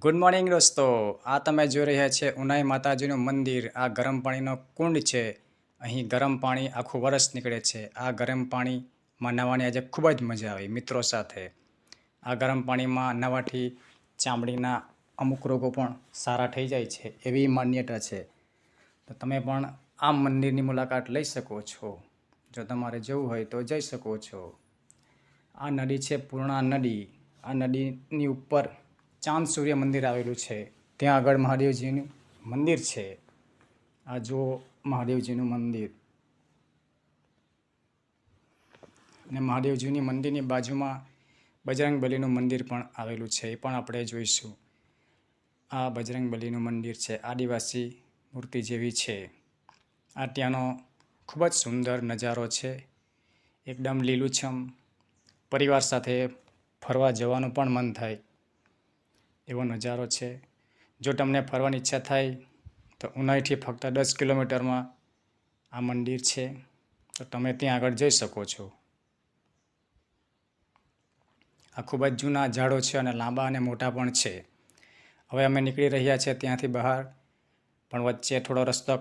Good morning દોસ્તો. આ તમે જોઈ રહ્યા છે ઉનાઈ માતાજીનું મંદિર. આ ગરમ પાણીનો કુંડ છે. અહીં ગરમ પાણી આખું વરસ નીકળે છે. આ ગરમ પાણીમાં નવાની આજે ખૂબ જ મજા આવી મિત્રો સાથે. આ ગરમ પાણીમાં નવાથી ચામડીના અમુક રોગો પણ સારા થઈ જાય છે એવી માન્યતા છે. તો તમે પણ આ મંદિરની મુલાકાત લઈ શકો છો. જો તમારે જવું હોય તો જઈ શકો છો. આ નદી છે પૂર્ણા નદી. આ નદીની ઉપર ચાંદ સૂર્ય મંદિર આવેલું છે. ત્યાં આગળ મહાદેવજીનું મંદિર છે. આ જુઓ મહાદેવજીનું મંદિર. અને મહાદેવજીની મંદિરની બાજુમાં બજરંગ બલીનું મંદિર પણ આવેલું છે. એ પણ આપણે જોઈશું. આ બજરંગ બલીનું મંદિર છે. આદિવાસી મૂર્તિ જેવી છે. આ ત્યાંનો ખૂબ જ સુંદર નજારો છે. એકદમ લીલુંછમ. પરિવાર સાથે ફરવા જવાનું પણ મન થાય. એવો નજારો છે. જો તમને ફરવાની ઈચ્છા થાય, તો ઉનાઈથી ફક્ત દસ કિલોમીટરમાં આ મંદિર છે. તો તમે ત્યાં આગળ જઈ શકો છો. આ ખૂબ જ જૂના ઝાડો છે અને લાંબા અને મોટા પણ છે. હવે અમે નીકળી રહ્યા છીએ ત્યાંથી બહાર, પણ વચ્ચે થોડો રસ્તો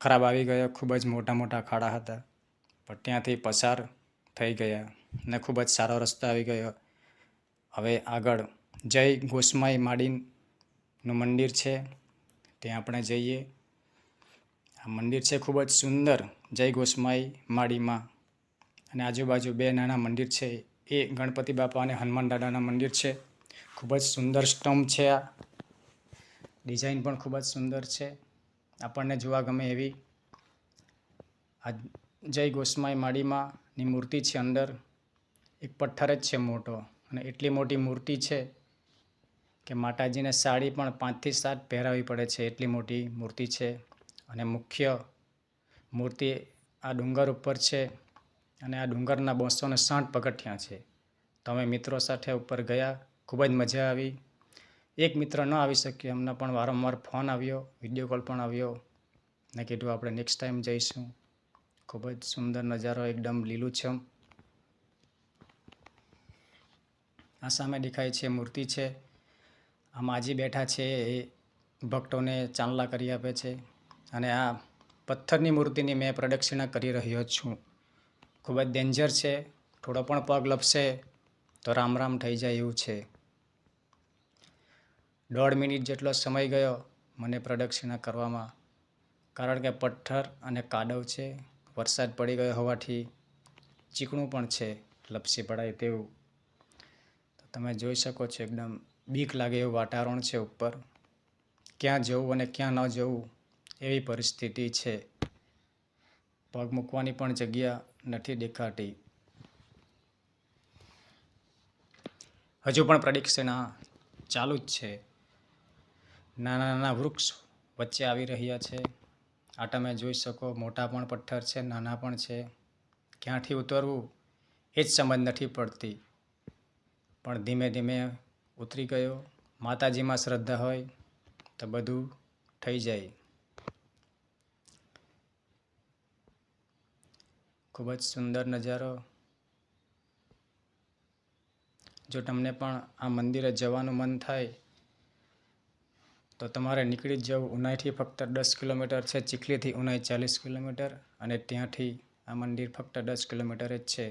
ખરાબ આવી ગયો, ખૂબ જ મોટા મોટા ખાડા હતા. પણ ત્યાંથી પસાર થઈ ગયા ને ખૂબ જ સારો રસ્તો આવી ગયો. હવે આગળ જય ગોસ્માઈ માડીનું મંદિર છે. ત્યાં આપણે જઈએ. આ મંદિર છે ખૂબ જ સુંદર જય ગોસ્માઈ માડીમાં. અને આજુબાજુ બે નાના મંદિર છે. એ ગણપતિ બાપા અને હનુમાન દાદાના મંદિર છે. ખૂબ જ સુંદર સ્તંભ છે આ. ડિઝાઇન પણ ખૂબ જ સુંદર છે. આપણને જોવા ગમે એવી. આ જય ગોસ્માઈ માડીમાંની મૂર્તિ છે અંદર. એક પથ્થર જ છે મોટો અને એટલી મોટી મૂર્તિ છે કે માતાજીને સાડી પણ પાંચથી સાત પહેરાવી પડે છે. એટલી મોટી મૂર્તિ છે અને મુખ્ય મૂર્તિ આ ડુંગર ઉપર છે અને આ ડુંગરના બસો ને સાઠ પગથિયાં છે. તો અમે મિત્રો સાથે ઉપર ગયા, ખૂબ જ મજા આવી. એક મિત્ર ન આવી શક્યો, એમને પણ વારંવાર ફોન આવ્યો, વીડિયો કોલ પણ આવ્યો. ને કીધું, આપણે નેક્સ્ટ ટાઈમ જઈશું. ખૂબ જ સુંદર નજારો, એકદમ લીલુંછમ. આ સામે દેખાય છે મૂર્તિ છે. આ માજી બેઠા છે એ ભક્તોને ચાંદલા કરી આપે છે અને આ પથ્થરની મૂર્તિની મેં પ્રદક્ષિણા કરી રહ્યો છું. ખૂબ જ ડેન્જર છે. થોડો પણ પગ લપશે તો રામ રામ થઈ જાય એવું છે. દોઢ મિનિટ જેટલો સમય ગયો મને પ્રદક્ષિણા કરવામાં. કારણ કે પથ્થર અને કાદવ છે, વરસાદ પડી ગયો હોવાથી ચીકણું પણ છે, લપસી પડાય તેવું. તો તમે જોઈ શકો છો એકદમ બીક લાગે એવું વાતાવરણ છે ઉપર. ક્યાં જવું અને ક્યાં ન જવું એવી પરિસ્થિતિ છે. પગ મૂકવાની પણ જગ્યા નથી દેખાતી. હજુ પણ પ્રદક્ષિણા ચાલુ જ છે. નાના નાના વૃક્ષ વચ્ચે આવી રહ્યા છે. આ તમે જોઈ શકો મોટા પણ પથ્થર છે, નાના પણ છે. ક્યાંથી ઉતરવું એ જ સમજ નથી પડતી. પણ ધીમે ધીમે ઉતરી ગયો. માતાજીમાં શ્રદ્ધા હોય તો બધું થઈ જાય. ખૂબ જ સુંદર નજારો. જો તમને પણ આ મંદિરે જવાનું મન થાય, તો તમારે નીકળી જવું. ઉનાઈથી ફક્ત દસ કિલોમીટર છે. ચીખલીથી ઉનાઈ ચાલીસ કિલોમીટર અને ત્યાંથી આ મંદિર ફક્ત દસ કિલોમીટર જ છે.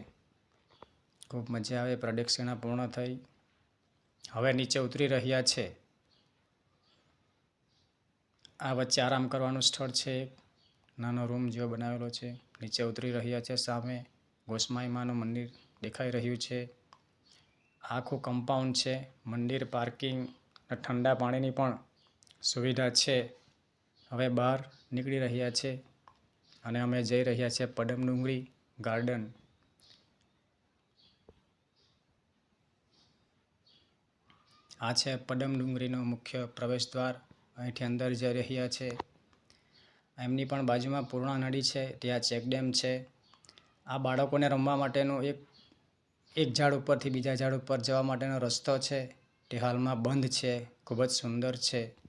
ખૂબ મજા આવે. પ્રદક્ષિણા પૂર્ણ થઈ. હવે નીચે ઉતરી રહ્યા છે. આ વચ્ચે આરામ કરવાનું સ્થળ છે. નાનો રૂમ જેવો બનાવેલો છે. નીચે ઉતરી રહ્યા છે સામે. ગોસ્માઈમાનું મંદિર દેખાઈ રહ્યું છે. આખું કમ્પાઉન્ડ છે. મંદિર પાર્કિંગ ઠંડા પાણીની પણ સુવિધા છે. હવે બહાર નીકળી રહ્યા છે. અને અમે જઈ રહ્યા છીએ પડમ ડુંગળી ગાર્ડન આ છે પડમ ડુંગરીનો મુખ્ય પ્રવેશ દ્વાર અહીંથી અંદર જઈ રહ્યા છે. એમની પણ બાજુમાં પૂર્ણા નદી છે, ત્યાં ચેકડેમ છે. આ બાળકોને રમવા માટેનું એક એક ઝાડ ઉપરથી બીજા ઝાડ ઉપર જવા માટેનો રસ્તો છે. તે હાલમાં બંધ છે, ખૂબ જ સુંદર છે.